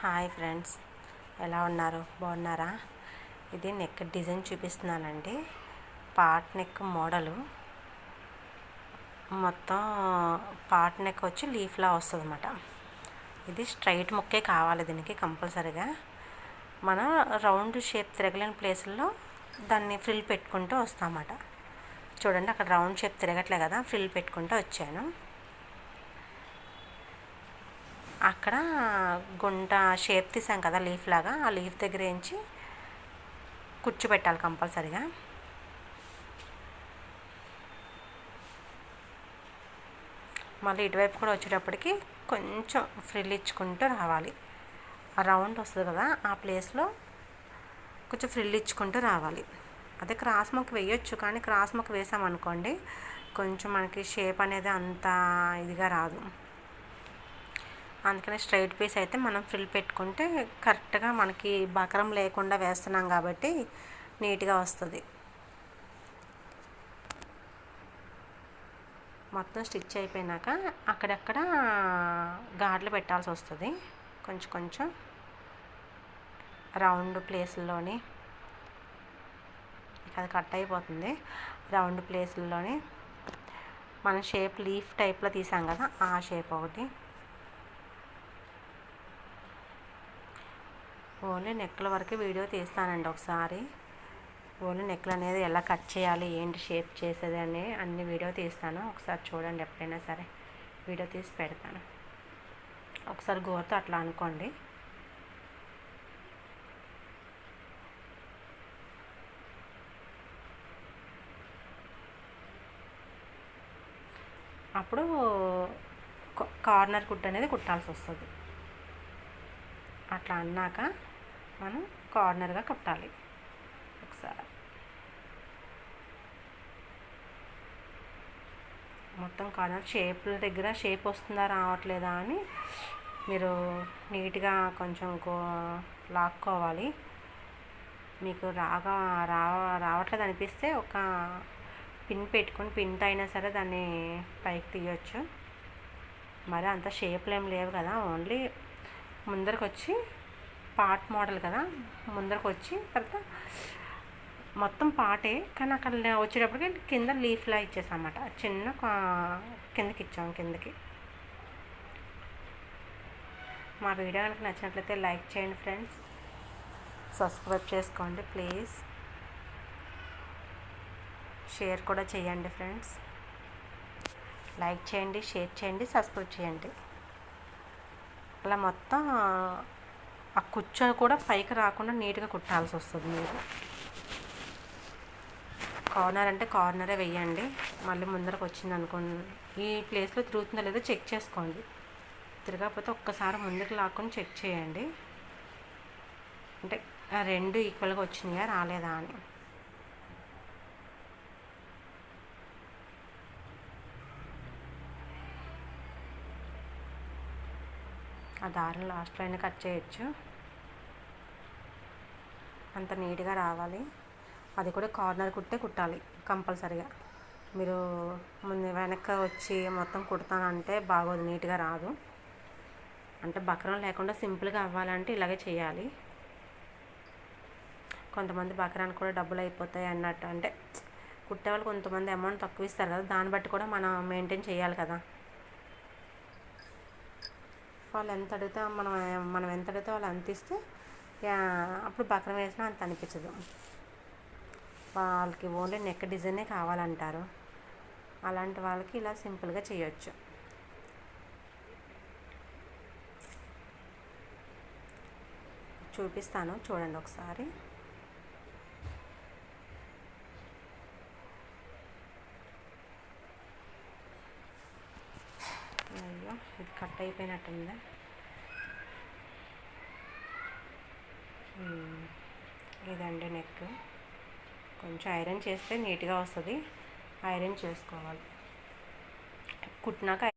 Hi friends ఎలా ఉన్నారు? బాగున్నారా? ఇది నెక్ డిజైన్ చూపిస్తున్నానండి. Pot neck model. మొత్తం పాట్ నెక్ వచ్చి లీఫ్లా వస్తుంది అన్నమాట ఇది స్ట్రైట్ ముక్కే కావాలి దీనికి కంపల్సరీగా. మనం రౌండ్ షేప్ తిరగలేని ప్లేసుల్లో దాన్ని ఫ్రిల్ పెట్టుకుంటూ వస్తామన్నమాట. చూడండి అక్కడ రౌండ్ షేప్ తిరగట్లే కదా ఫ్రిల్ పెట్టుకుంటూ వచ్చాను. అక్కడ గుంట షేప్ తీసాం కదా లీఫ్ లాగా. ఆ లీఫ్ దగ్గర నుంచి కూర్చోబెట్టాలి కంపల్సరిగా. మళ్ళీ ఇటువైపు కూడా వచ్చేటప్పటికి కొంచెం ఫ్రిల్ ఇచ్చుకుంటూ రావాలి. ఆ రౌండ్ వస్తుంది కదా ఆ ప్లేస్లో కొంచెం ఫ్రిల్ ఇచ్చుకుంటూ రావాలి. అదే క్రాస్ మొక్క వేయొచ్చు కానీ క్రాస్ మొక్క వేసామనుకోండి కొంచెం మనకి షేప్ అనేది అంత ఇదిగా రాదు. అందుకనే స్ట్రైట్ పీస్ అయితే మనం ఫ్రిల్ పెట్టుకుంటే కరెక్ట్గా మనకి బకరం లేకుండా వేస్తున్నాం కాబట్టి నీట్గా వస్తుంది. మొత్తం స్టిచ్ అయిపోయినాక అక్కడక్కడ గాడ్లు పెట్టాల్సి వస్తుంది. కొంచెం కొంచెం రౌండ్ ప్లేస్లోని అది కట్ అయిపోతుంది. రౌండ్ ప్లేస్లోని మనం షేప్ లీఫ్ టైప్లో తీసాం కదా ఆ షేప్ ఒకటి. ఓన్లీ నెక్ల వరకు వీడియో తీస్తానండి ఒకసారి. ఓన్లీ నెక్లు అనేది ఎలా కట్ చేయాలి ఏంటి షేప్ చేసేది అని అన్ని వీడియో తీస్తాను. ఒకసారి చూడండి ఎప్పుడైనా సరే. వీడియో తీసి పెడతాను. ఒకసారి గోరతో అట్లా అనుకోండి. అప్పుడు కార్నర్ కుట్ అనేది కుట్టాల్సి వస్తుంది. అట్లా అన్నాక మనం కార్నర్గా కుట్టాలి. ఒకసారి. మొత్తం కార్నర్ షేప్ల దగ్గర షేప్ వస్తుందా రావట్లేదా అని మీరు నీట్గా కొంచెం గో లాక్కోవాలి. మీకు రాగా రావ రావట్లేదు అనిపిస్తే ఒక పిన్ పెట్టుకొని పిన్తో అయినా సరే దాన్ని పైకి తీయొచ్చు. మరి అంత షేప్లు ఏం లేవు కదా ఓన్లీ ముందరకు వచ్చి పాట్ మోడల్ కదా ముందరకు వచ్చి తర్వాత మొత్తం పాటే కానీ అక్కడ వచ్చేటప్పటికి కింద లీఫ్లా ఇచ్చేసామన్నమాట. చిన్న కిందకి ఇచ్చాం కిందకి. మా వీడియో కనుక నచ్చినట్లయితే లైక్ చేయండి ఫ్రెండ్స్. సబ్స్క్రైబ్ చేసుకోండి ప్లీజ్. షేర్ కూడా చేయండి ఫ్రెండ్స్. లైక్ చేయండి షేర్ చేయండి సబ్స్క్రైబ్ చేయండి. అలా మొత్తం ఆ కుచ్చ కూడా పైకి రాకుండా నీట్గా కుట్టాల్సి వస్తుంది మీరు. కార్నర్ అంటే కార్నరే వెయ్యండి. మళ్ళీ ముందరకు వచ్చింది అనుకోండి ఈ ప్లేస్లో తిరుగుతుందో లేదో చెక్ చేసుకోండి. తిరగకపోతే ఒక్కసారి ముందుకు లాక్కొని చెక్ చేయండి. అంటే రెండు ఈక్వల్గా వచ్చినాయా రాలేదా అని. ఆ దారిని లాస్ట్లో అయినా కట్ చేయొచ్చు. అంత నీట్గా రావాలి. అది కూడా కార్నర్ కుట్టే కుట్టాలి కంపల్సరిగా. మీరు ముందు వెనక్కి వచ్చి మొత్తం కుడతానంటే బాగోదు నీట్గా రాదు. అంటే బకరం లేకుండా సింపుల్గా అవ్వాలంటే ఇలాగే చేయాలి. కొంతమంది బకరానికి కూడా డబ్బులు అయిపోతాయి అన్నట్టు. అంటే కుట్టేవాళ్ళు కొంతమంది అమౌంట్ తక్కువ ఇస్తారు కదా దాన్ని బట్టి కూడా మనం మెయింటైన్ చేయాలి కదా. వాళ్ళు ఎంత అడిగితే మనం మనం ఎంత అడిగితే వాళ్ళు అంత ఇస్తే అప్పుడు బక్రం వేసినా అంత అనిపించదు. వాళ్ళకి ఓన్లీ నెక్ డిజైనే కావాలంటారు. అలాంటి వాళ్ళకి ఇలా సింపుల్గా చేయొచ్చు. చూపిస్తాను చూడండి ఒకసారి. ఇది కట్ అయిపోయినట్టుందా. ఇదండి నెక్. కొంచెం ఐరన్ చేస్తే నీట్గా వస్తుంది. ఐరన్ చేసుకోవాలి. కుట్టినాక